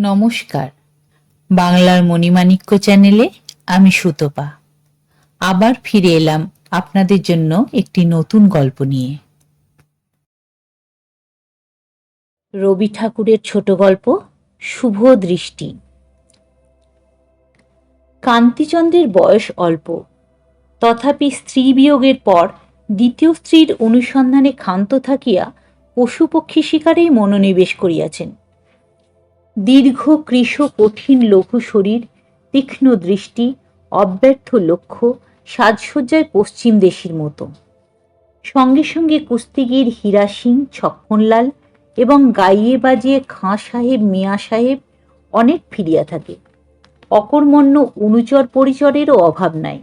নমস্কার। বাংলার মণিমাণিক্য চ্যানেলে আমি সুতপা। আবার ফিরে এলাম আপনাদের জন্য একটি নতুন গল্প নিয়ে। রবি ঠাকুরের ছোট গল্প, শুভ দৃষ্টি। কান্তিচন্দ্রের বয়স অল্প। তথাপি স্ত্রী বিয়োগের পর দ্বিতীয় স্ত্রীর অনুসন্ধানে ক্ষান্ত থাকিয়া পশু পক্ষী শিকারেই মনোনিবেশ করিয়াছেন। দীর্ঘ কৃশ কঠিন লঘু শরীর, তীক্ষ্ণ দৃষ্টি, অব্যর্থ লক্ষ্য, সাজসজ্জায় পশ্চিম দেশের মতো। সঙ্গে সঙ্গে কুস্তিগির হীরা সিং ছক্ষনলাল এবং গাইয়ে বাজিয়ে খাঁ সাহেব, মিয়া সাহেব অনেক ফিরিয়া থাকে। অকর্মণ্য অনুচর পরিচরেরও অভাব নাই।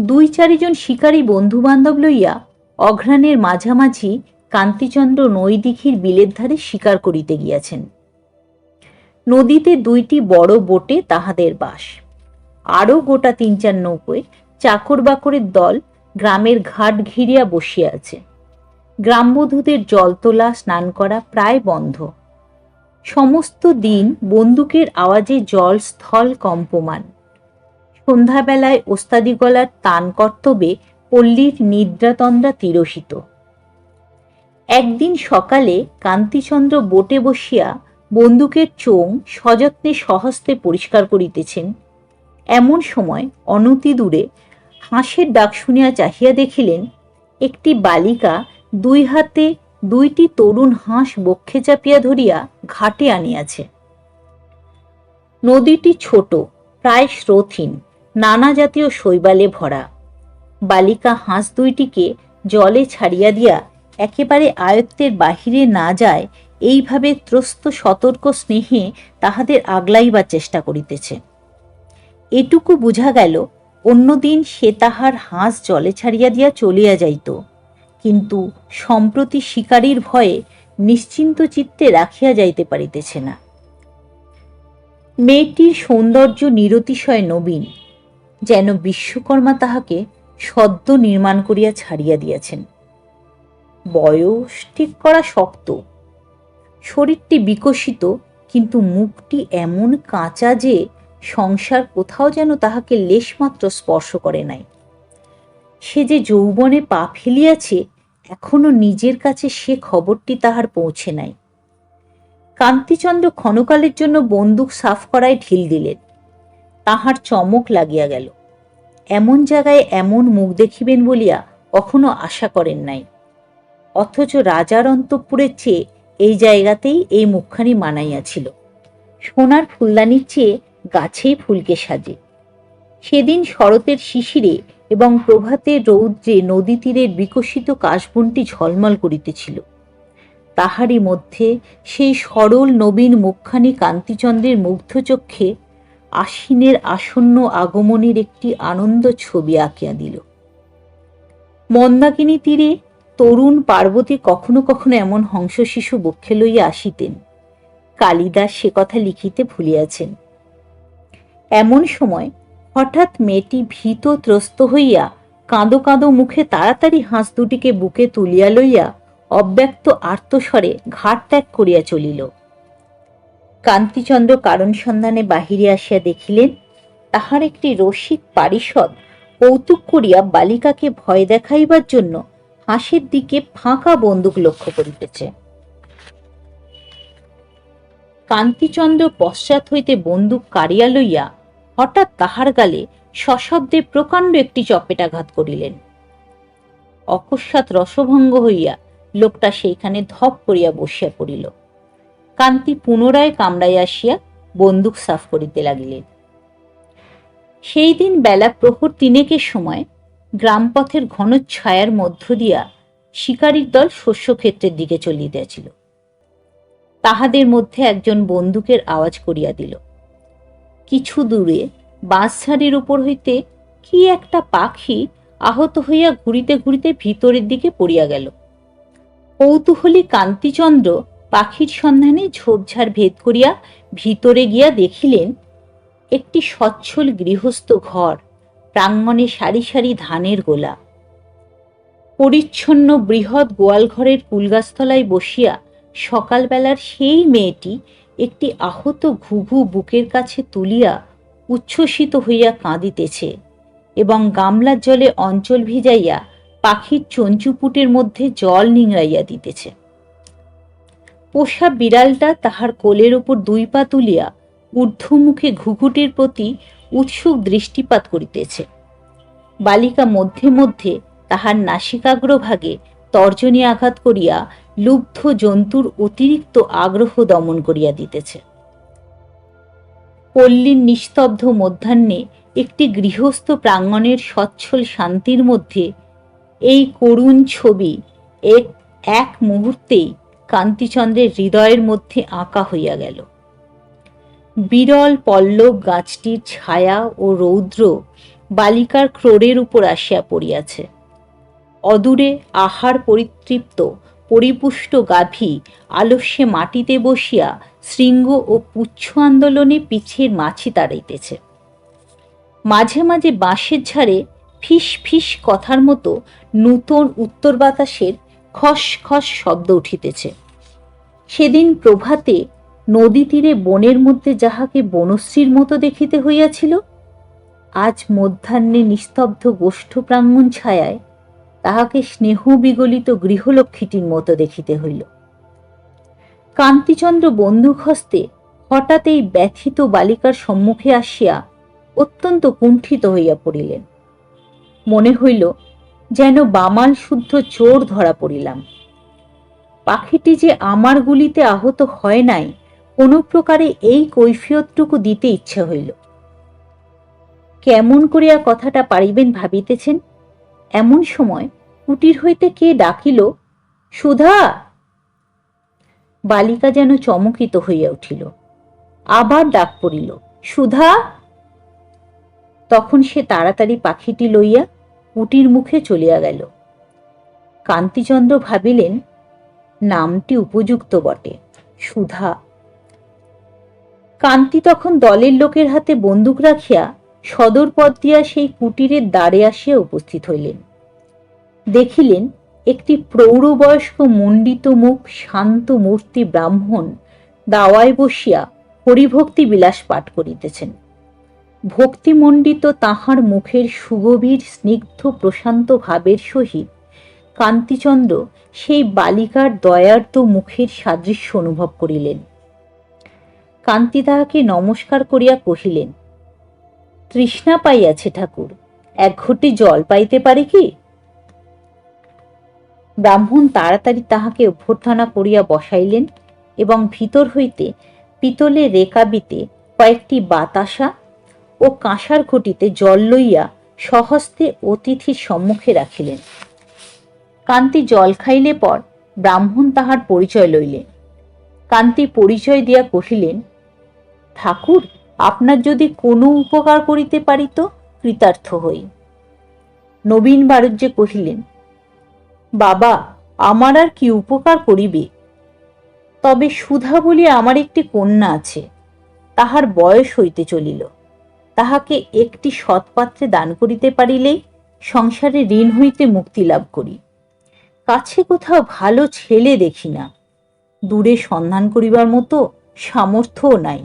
দুই চারিজন শিকারী বন্ধুবান্ধব লইয়া অঘ্রাণের মাঝামাঝি কান্তিচন্দ্র নৈদিঘির বিলের ধারে শিকার করিতে গিয়াছেন। নদীতে দুইটি বড় বোটে তাহাদের বাস। আরও গোটা তিন চার নৌকোয় চাকর বাকরের দল গ্রামের ঘাট ঘিরিয়া বসিয়া আছে। গ্রামবধূদের জল তোলা, স্নান করা প্রায় বন্ধ। সমস্ত দিন বন্দুকের আওয়াজে জল স্থল কম্পমান। সন্ধ্যাবেলায় ওস্তাদি গলার তান কর্তব্যে পল্লীর নিদ্রাতন্দ্রা তিরসিত একদিন সকালে কান্তিচন্দ্র বোটে বসিয়া বন্দুকের চোং সযত্নে সহস্তে পরিষ্কার করিতেছেন। এমন সময় অনতি দূরে হাঁসের ডাক শুনিয়া চাহিয়া দেখিলেন, একটি বালিকা দুই হাতে দুইটি তরুণ হাঁস বক্ষে চাপিয়া ধরিয়া ঘাটে আনিয়াছে। নদীটি ছোট, প্রায় স্রোতহীন নানা জাতীয় শৈবালে ভরা। বালিকা হাঁস দুইটিকে জলে ছাড়িয়া দিয়া একেবারে আয়ত্তের বাহিরে না যায় এইভাবে ত্রস্ত সতর্ক স্নেহে তাহাদের আগলাইবার চেষ্টা করিতেছে। এটুকু বুঝা গেল, অন্যদিন সে তাহার হাঁস জলে ছাড়িয়া দিয়া চলিয়া যাইত। কিন্তু সম্প্রতি শিকারীর ভয়ে নিশ্চিন্ত চিত্তে রাখিয়া যাইতে পারিতেছে না। মেয়েটির সৌন্দর্য নিরতিশয় নবীন, যেন বিশ্বকর্মা তাহাকে সদ্য নির্মাণ করিয়া ছাড়িয়া দিয়াছেন। বয়স ঠিক করা শক্ত। শরীরটি বিকশিত, কিন্তু মুখটি এমন কাঁচা যে সংসার কোথাও যেন তাহাকে লেশমাত্র স্পর্শ করে নাই। সে যে যৌবনে পা ফেলিয়াছে, এখনও নিজের কাছে সে খবরটি তাহার পৌঁছে নাই। কান্তিচন্দ্র ক্ষণকালের জন্য বন্দুক সাফ করায় ঢিল দিলেন। তাহার চমক লাগিয়া গেল। এমন জায়গায় এমন মুখ দেখিবেন বলিয়া কখনো আশা করেন নাই। অথচ রাজার অন্তঃপুরের চেয়ে এই জায়গাতেই এই মুখখানি মানাইয়াছিল সোনার ফুলদানির চেয়ে গাছেই ফুলকে সাজে। সেদিন শরতের শিশিরে এবং প্রভাতের রৌদ্রে নদী তীরের বিকশিত কাশবনটি ঝলমল করিতেছিল। তাহারই মধ্যে সেই সরল নবীন মুখখানি কান্তিচন্দ্রের মুগ্ধ চক্ষে আশ্বিনের আসন্ন আগমনের একটি আনন্দ ছবি আঁকিয়া দিল। মন্দাকিনী তীরে তরুণ পার্বতী কখনো কখনো এমন হংস শিশু বক্ষে লইয়া আসিতেন। কালিদাস সে কথা লিখিতে ভুলিয়াছেন। এমন সময় হঠাৎ মেয়েটি ভীত ত্রস্ত হইয়া কাঁদো কাঁদো মুখে তাড়াতাড়ি হাঁস দুটিকে বুকে তুলিয়া লইয়া অব্যক্ত আর্তস্বরে ঘাট ত্যাগ করিয়া চলিল। কান্তিচন্দ্র কারণ সন্ধানে বাহিরে আসিয়া দেখিলেন, তাহার একটি রসিক পারিষদ কৌতুক করিয়া বালিকাকে ভয় দেখাইবার জন্য হাঁসের দিকে ফাঁকা বন্দুক লক্ষ্য করিতেছে। কান্তিচন্দ্র পশ্চাৎ হইতে বন্দুক কাড়িয়া লইয়া হঠাৎ তাহার গালে সশব্দে প্রকাণ্ড একটি চপেটাঘাত করিলেন। অকস্মাৎ রসভঙ্গ হইয়া লোকটা সেইখানে ধপ করিয়া বসিয়া পড়িল। কান্তি পুনরায় কামড়াইয়া আসিয়া বন্দুক সাফ করিতে লাগিলেন। সেই দিন বেলা প্রহর তিনেকের সময় গ্রামপথের ঘন ছায়ার মধ্য দিয়া শিকারীর দল শস্যক্ষেত্রের দিকে চলিতেছিল। তাহাদের মধ্যে একজন বন্দুকের আওয়াজ করিয়া দিল, কিছু দূরে বাঁশঝাড়ের উপর হইতে কি একটা পাখি আহত হইয়া ঘুরিতে ঘুরিতে ভিতরের দিকে পড়িয়া গেল। কৌতূহলী কান্তিচন্দ্র পাখির সন্ধানে ঝোপঝাড় ভেদ করিয়া ভিতরে গিয়া দেখিলেন, একটি সচ্ছল গৃহস্থ ঘর প্রাঙ্গণে সারি সারি ধানের গোলা। পরিচ্ছন্ন বৃহৎ গোয়ালঘরের কুলগাছতলায় বসিয়া সকালবেলার সেই মেয়েটি একটি আহত ঘুঘু বুকের কাছে তুলিয়া উচ্ছ্বসিত হইয়া কাঁদিতেছে এবং গামলার জলে অঞ্চল ভিজাইয়া পাখির চঞ্চুপুটের মধ্যে জল নিংড়াইয়া দিতেছে। পোষা বিড়ালটা তাহার কোলের ওপর দুই পা তুলিয়া ঊর্ধ্বমুখে ঘুঘুটির প্রতি উৎসুক দৃষ্টিপাত করিতেছে। বালিকা মধ্যে মধ্যে তাহার নাসিকাগ্রভাগে তর্জনী আঘাত করিয়া লুব্ধ জন্তুর অতিরিক্ত আগ্রহ দমন করিয়া দিতেছে। পল্লীর নিস্তব্ধ মধ্যাহ্নে একটি গৃহস্থ প্রাঙ্গণের সচ্ছল শান্তির মধ্যে এই করুণ ছবি এক এক মুহূর্তেই কান্তিচন্দ্রের হৃদয়ের মধ্যে আঁকা হইয়া গেল। বিরল পল্লব গাছটির ছায়া ও রৌদ্র বালিকার ক্রোড়ের উপর আসিয়া পড়িয়াছে। অদূরে আহার পরিতৃপ্ত পরিপুষ্ট গাভী আলস্যে মাটিতে বসিয়া শৃঙ্গ ও পুচ্ছ আন্দোলনে পিছের মাছি তাড়াইতেছে। মাঝে মাঝে বাঁশের ঝাড়ে ফিস ফিস কথার মতো নূতন উত্তর বাতাসের খস খস শব্দ উঠিতেছে। সেদিন প্রভাতে নদী তীরে বনের মধ্যে যাহাকে বনশ্রীর মতো দেখিতে হইয়াছিল, আজ মধ্যাহ্নে নিস্তব্ধ গোষ্ঠ প্রাঙ্গণ ছায়ায় তাহাকে স্নেহ বিগলিত গৃহলক্ষ্মীটির মতো দেখিতে হইল। কান্তিচন্দ্র বন্দুক হস্তে হঠাৎ এই ব্যথিত বালিকার সম্মুখে আসিয়া অত্যন্ত কুণ্ঠিত হইয়া পড়িলেন। মনে হইল যেন বামাল শুদ্ধ চোর ধরা পড়িলাম। পাখিটি যে আমার গুলিতে আহত হয় নাই কোনো প্রকারে এই কৈফিয়তটুকু দিতে ইচ্ছা হইল। কেমন করিয়া কথাটা পারিবেন ভাবিতেছেন? এমন সময় কুটির হইতে কে ডাকিল, সুধা! বালিকা যেন চমকিত হইয়া উঠিল। আবার ডাক পড়িল, সুধা! তখন সে তাড়াতাড়ি পাখিটি লইয়া কুটির মুখে চলিয়া গেল। কান্তিচন্দ্র ভাবিলেন, নামটি উপযুক্ত বটে, সুধা! কান্তি তখন দলের লোকের হাতে বন্দুক রাখিয়া সদর পথ দিয়া সেই কুটিরের দ্বারে আসিয়া উপস্থিত হইলেন। দেখিলেন একটি প্রৌঢ়বয়স্ক মণ্ডিত মুখ শান্ত মূর্তি ব্রাহ্মণ দাওয়ায় বসিয়া হরিভক্তি বিলাস পাঠ করিতেছেন। ভক্তিমণ্ডিত তাহার মুখের সুগভীর, স্নিগ্ধ, প্রশান্ত ভাবের সহিত কান্তিচন্দ্র সেই বালিকার দয়ার্ত মুখের সাদৃশ্য অনুভব করিলেন। কান্তি তাহাকে নমস্কার করিয়া কহিলেন, তৃষ্ণা পাইয়াছে ঠাকুর, এক ঘটি জল পাইতে পারে কি? ব্রাহ্মণ তাড়াতাড়ি তাহাকে অভ্যর্থনা করিয়া বসাইলেন এবং ভিতর হইতে পিতলের রেকাবিতে কয়েকটি বাতাসা ও কাঁসার ঘটিতে জল লইয়া সহস্তে অতিথির সম্মুখে রাখিলেন। কান্তি জল খাইলে পর ব্রাহ্মণ তাহার পরিচয় লইলেন। কান্তি পরিচয় দিয়া কহিলেন ঠাকুর, আপনার যদি কোনো উপকার করিতে পারিত, কৃতার্থ হই। নবীন বারুজ্যে কহিলেন, বাবা, আমার আর কি উপকার করিবে? তবে সুধা বলিয়া আমার একটি কন্যা আছে, তাহার বয়স হইতে চলিল। তাহাকে একটি সৎপাত্রে দান করিতে পারিলেই সংসারে ঋণ হইতে মুক্তি লাভ করি। কাছে কোথাও ভালো ছেলে দেখি না। দূরে সন্ধান করিবার মতো সামর্থ্যও নাই।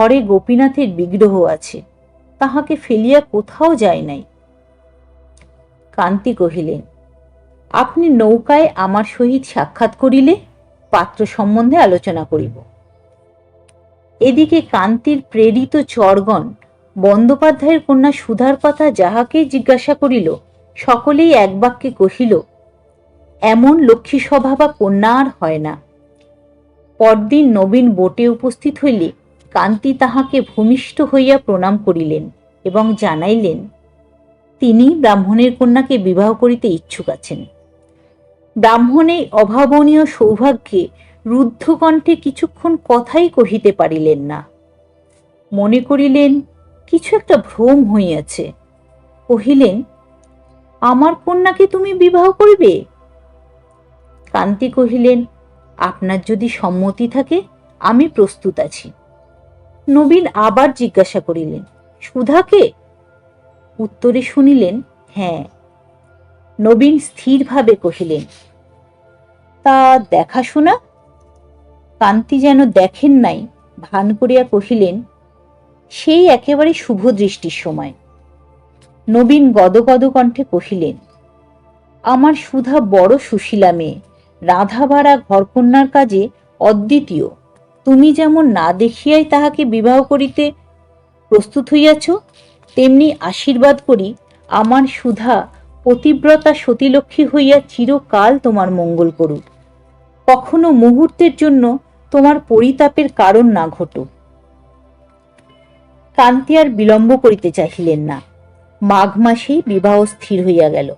ঘরে গোপীনাথের বিগ্রহ আছে, তাহাকে ফেলিয়া কোথাও যায় নাই। কান্তি কহিলেন, আপনি নৌকায় আমার সহিত সাক্ষাৎ করিলে পাত্র সম্বন্ধে আলোচনা করিব। এদিকে কান্তির প্রেরিত চরগণ বন্দ্যোপাধ্যায়ের কন্যা সুধার কথা যাহাকে জিজ্ঞাসা করিল, সকলেই এক বাক্যে কহিল, এমন লক্ষ্মী সভা বা কন্যা আর হয় না। পরদিন নবীন বোটে উপস্থিত হইলে কান্তি তাহাকে ভূমিষ্ঠ হইয়া প্রণাম করিলেন এবং জানাইলেন, তিনি ব্রাহ্মণের কন্যাকে বিবাহ করিতে ইচ্ছুক আছেন। ব্রাহ্মণে অভাবনীয় সৌভাগ্যে রুদ্ধকণ্ঠে কিছুক্ষণ কথাই কহিতে পারিলেন না। মনে করিলেন, কিছু একটা ভ্রম হইয়াছে। কহিলেন, আমার কন্যাকে তুমি বিবাহ করিবে? কান্তি কহিলেন, আপনার যদি সম্মতি থাকে, আমি প্রস্তুত আছি। নবীন আবার জিজ্ঞাসা করিলেন, সুধাকে? উত্তরে শুনিলেন হ্যাঁ। নবীন স্থিরভাবে কহিলেন, তা দেখাশোনা? কান্তি যেন দেখেন নাই, ভান করিয়া কহিলেন, সেই একেবারে শুভ দৃষ্টির সময়। নবীন গদগদ কণ্ঠে কহিলেন, আমার সুধা বড় সুশীলা মেয়ে, রাধাবাড়া ঘরকন্যার কাজে অদ্বিতীয়। তুমি যেমন না দেখিয়াই তাহাকে বিবাহ করিতে প্রস্তুত হইয়াছ, তেমনি আশীর্বাদ করি আমার সুধা পতিব্রতা সতীলক্ষ্মী হইয়া চিরকাল তোমার মঙ্গল করুক। কখনো মুহূর্তের জন্য তোমার পরিতাপের কারণ না ঘটুক। কান্তি আর বিলম্ব করিতে চাহিলেন না। মাঘ মাসেই বিবাহ স্থির হইয়া গেল।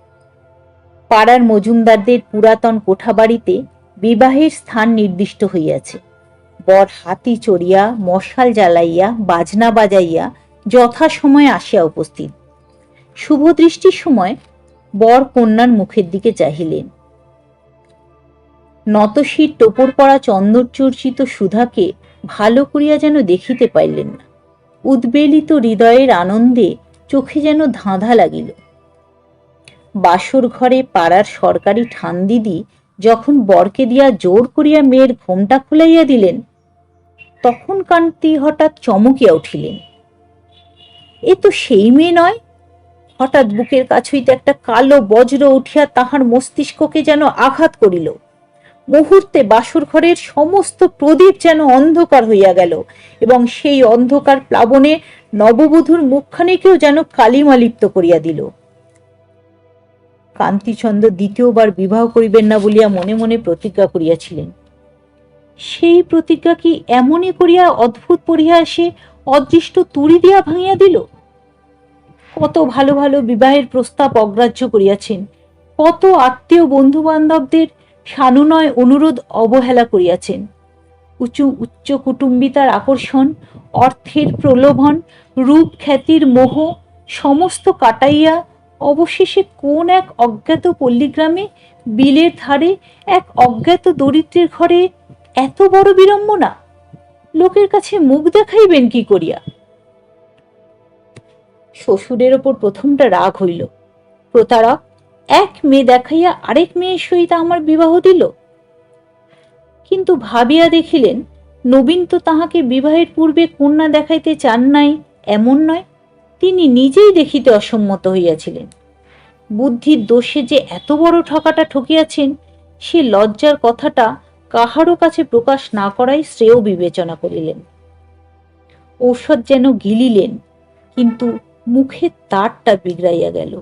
পাড়ার মজুমদারদের পুরাতন কোঠাবাড়িতে বিবাহের স্থান নির্দিষ্ট হইয়াছে। বর হাতি চড়িয়া, মশাল জ্বালাইয়া, বাজনা বাজাইয়া যথাসময়ে আসিয়া উপস্থিত। শুভ দৃষ্টির সময় বর কন্যার মুখের দিকে চাহিলেন। নতশির টোপর পড়া চন্দরচর্চিত সুধাকে ভালো করিয়া যেন দেখিতে পাইলেন না। উদ্বেলিত হৃদয়ের আনন্দে চোখে যেন ধাঁধা লাগিল। বাসর ঘরে পাড়ার সরকারি ঠান দিদি যখন বরকে দিয়া জোর করিয়া মেয়ের ঘোমটা খুলাইয়া দিলেন তখন কান্তি হঠাৎ চমকিয়া উঠিলেন। এ তো সেই মেয়ে নয়। হঠাৎ বুকের কাছ হইতে একটা কালো বজ্র উঠিয়া তাহার মস্তিষ্ককে যেন আঘাত করিল। মুহূর্তে বাসর ঘরের সমস্ত প্রদীপ যেন অন্ধকার হইয়া গেল এবং সেই অন্ধকার প্লাবনে নববধূর মুখখানিকেও যেন কালিমা লিপ্ত করিয়া দিল। কান্তিচন্দ্র দ্বিতীয়বার বিবাহ করিবেন না বলিয়া মনে মনে প্রতিজ্ঞা করিয়াছিলেন। সেই প্রতিজ্ঞা কি এমনই করিয়া অদ্ভুত পড়িয়া পরিহাসে অদৃষ্ট তুড়ি দিয়া ভাঙিয়া দিল? কত ভালো ভালো বিবাহের প্রস্তাব অগ্রাহ্য করিয়াছেন। কত আত্মীয় বন্ধু বান্ধবদের সানুনয় অনুরোধ অবহেলা করিয়াছেন। উঁচু উচ্চ কুটুম্বিতার আকর্ষণ, অর্থের প্রলোভন, রূপ খ্যাতির মোহ সমস্ত কাটাইয়া অবশেষে কোন এক অজ্ঞাত পল্লীগ্রামে বিলের ধারে এক অজ্ঞাত দরিদ্রের ঘরে এত বড় বিড়ম্বনা? লোকের কাছে মুখ দেখাইবেন কি করিয়া? শ্বশুরের ওপর প্রথমটা রাগ হইল। প্রতারক, এক মেয়ে দেখাইয়া আরেক মেয়ের সহিত আমার বিবাহ দিল? কিন্তু ভাবিয়া দেখিলেন, নবীন তো তাহাকে বিবাহের পূর্বে কন্যা দেখাইতে চান নাই, এমন নয়, তিনি নিজেই দেখিতে অসম্মত হইয়াছিলেন। বুদ্ধির দোষে যে এত বড় ঠকাটা ঠকিয়াছেন, সে লজ্জার কথাটা কাহারও কাছে প্রকাশ না করাই শ্রেয় বিবেচনা করিলেন। ঔষধ যেন গিলিলেন, কিন্তু মুখে তারটা বিগড়াইয়া গেল।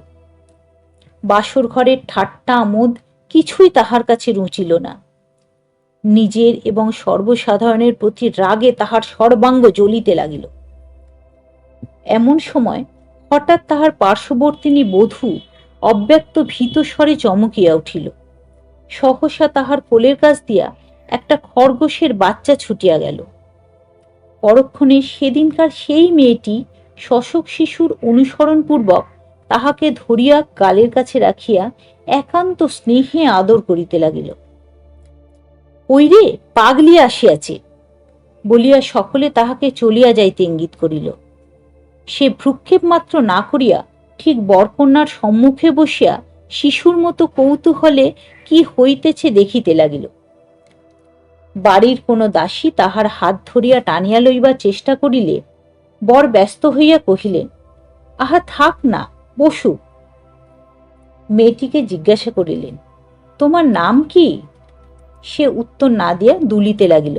বাসর ঘরের ঠাট্টা আমোদ কিছুই তাহার কাছে রুচিল না। নিজের এবং সর্বসাধারণের প্রতি রাগে তাহার সর্বাঙ্গ জ্বলিতে লাগিল। এমন সময় হঠাৎ তাহার পার্শ্ববর্তিনী বধূ অব্যক্ত ভীত স্বরে চমকিয়া উঠিল। সহসা তাহার কোলের কাছ দিয়া একটা খরগোশের বাচ্চা ছুটিয়া গেল। পরক্ষণে সেদিনকার সেই মেয়েটি শশক শিশুর অনুসরণপূর্বক তাহাকে ধরিয়া গালের কাছে রাখিয়া একান্ত স্নেহে আদর করিতে লাগিল। ওই রে পাগলি আসিয়াছে! বলিয়া সকলে তাহাকে চলিয়া যাইতে ইঙ্গিত করিল। সে ভ্রুক্ষেপ মাত্র না করিয়া ঠিক বরকন্যার সম্মুখে বসিয়া শিশুর মতো কৌতূহলে কি হইতেছে দেখিতে লাগিল। বাড়ির কোনো দাসী তাহার হাত ধরিয়া টানিয়া লইবার চেষ্টা করিলে বর ব্যস্ত হইয়া কহিলেন, আহা থাক না, বসু। মেয়েটিকে জিজ্ঞাসা করিলেন, তোমার নাম কি? সে উত্তর না দিয়া দুলিতে লাগিল।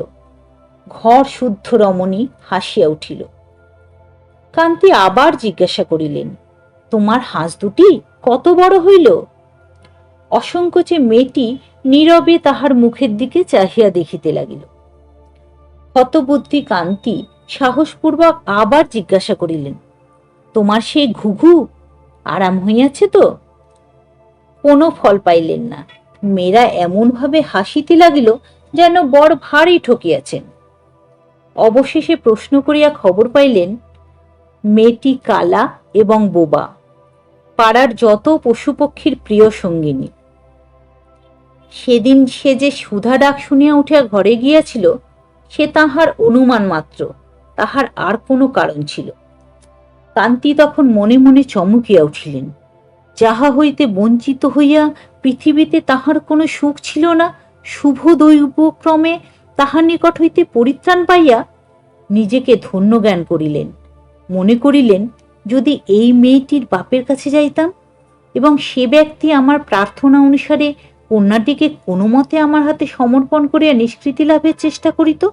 ঘর শুদ্ধ রমণী হাসিয়া উঠিল। কান্তি আবার জিজ্ঞাসা করিলেন তোমার হাঁস দুটি কত বড় হইল? অসংকোচে মেয়েটি নীরবে তাহার মুখের দিকে চাহিয়া দেখিতে লাগিল। হতবুদ্ধি কান্তি সাহসপূর্বক আবার জিজ্ঞাসা করিলেন, তোমার সেই ঘুঘু আরাম হইয়াছে তো? কোনো ফল পাইলেন না। মেয়েরা এমনভাবে হাসিতে লাগিল যেন বর ভারী ঠকিয়াছেন। অবশেষে প্রশ্ন করিয়া খবর পাইলেন, মেয়েটি কালা এবং বোবা। পাড়ার যত পশুপক্ষীর প্রিয় সঙ্গিনী। সেদিন সে যে সুধা ডাক শুনিয়া উঠিয়া ঘরে গিয়াছিল, সে তাহার অনুমান মাত্র, তাহার আর কোনো কারণ ছিল। কান্তি তখন মনে মনে চমকিয়া উঠিলেন, যাহা হইতে বঞ্চিত হইয়া পৃথিবীতে তাহার কোনো সুখ ছিল না, শুভ দৈবক্রমে তাহার নিকট হইতে পরিত্রাণ পাইয়া নিজেকে ধন্য জ্ঞান করিলেন, মনে করিলেন যদি এই মেয়েটির বাপের কাছে যাইতাম এবং সে ব্যক্তি আমার প্রার্থনা অনুসারে কন্যাটিকে কোনো মতে আমার হাতে সমর্পণ করিয়া নিষ্কৃতি লাভের চেষ্টা করিত?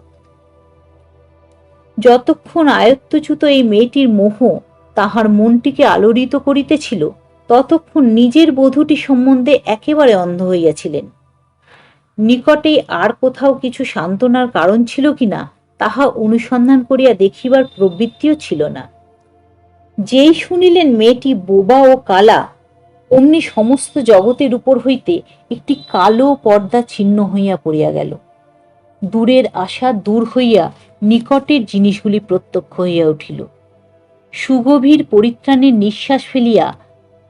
যতক্ষণ আয়ত্তচ্যুত এই মেয়েটির মোহ তাহার মনটিকে আলোড়িত করিতেছিল, ততক্ষণ নিজের বধূটি সম্বন্ধে একেবারে অন্ধ হইয়াছিলেন। নিকটেই আর কোথাও কিছু সান্ত্বনার কারণ ছিল কিনা, তাহা অনুসন্ধান করিয়া দেখিবার প্রবৃত্তিও ছিল না। যেই শুনিলেন মেয়েটি বোবা ও কালা, অমনি সমস্ত জগতের উপর হইতে একটি কালো পর্দা ছিন্ন হইয়া পড়িয়া গেল। দূরের আশা দূর হইয়া নিকটের জিনিসগুলি প্রত্যক্ষ হইয়া উঠিল। সুগভীর পরিত্রাণের নিঃশ্বাস ফেলিয়া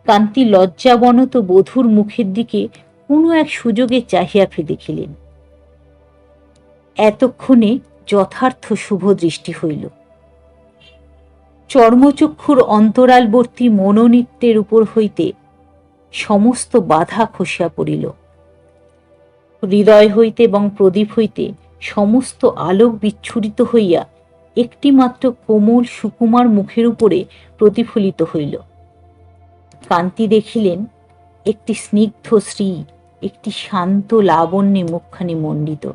কান্তি লজ্জাবনত বধূর মুখের দিকে কোনো এক সুযোগে চাহিয়া দেখিলেন। এতক্ষণে যথার্থ শুভ দৃষ্টি হইল। চর্মচক্ষুর অন্তরালবর্তী মনোনিত্যের উপর হইতে সমস্ত বাধা খসিয়া পড়িল। হৃদয় হইতে এবং প্রদীপ হইতে সমস্ত আলোক বিচ্ছুরিত হইয়া একটিমাত্র কোমল সুকুমার মুখের উপরে প্রতিফলিত হইল। কান্তি দেখিলেন, একটি স্নিগ্ধ শ্রী একটি শান্ত লাবণ্যে মুখখানি মণ্ডিত।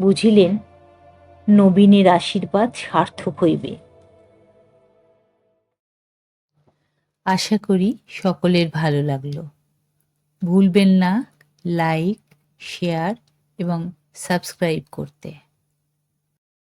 বুঝিলেন, নবীনের আশীর্বাদ সার্থক হইবে। আশা করি সকলের ভালো লাগল। ভুলবেন না লাইক শেয়ার এবং সাবস্ক্রাইব করতে।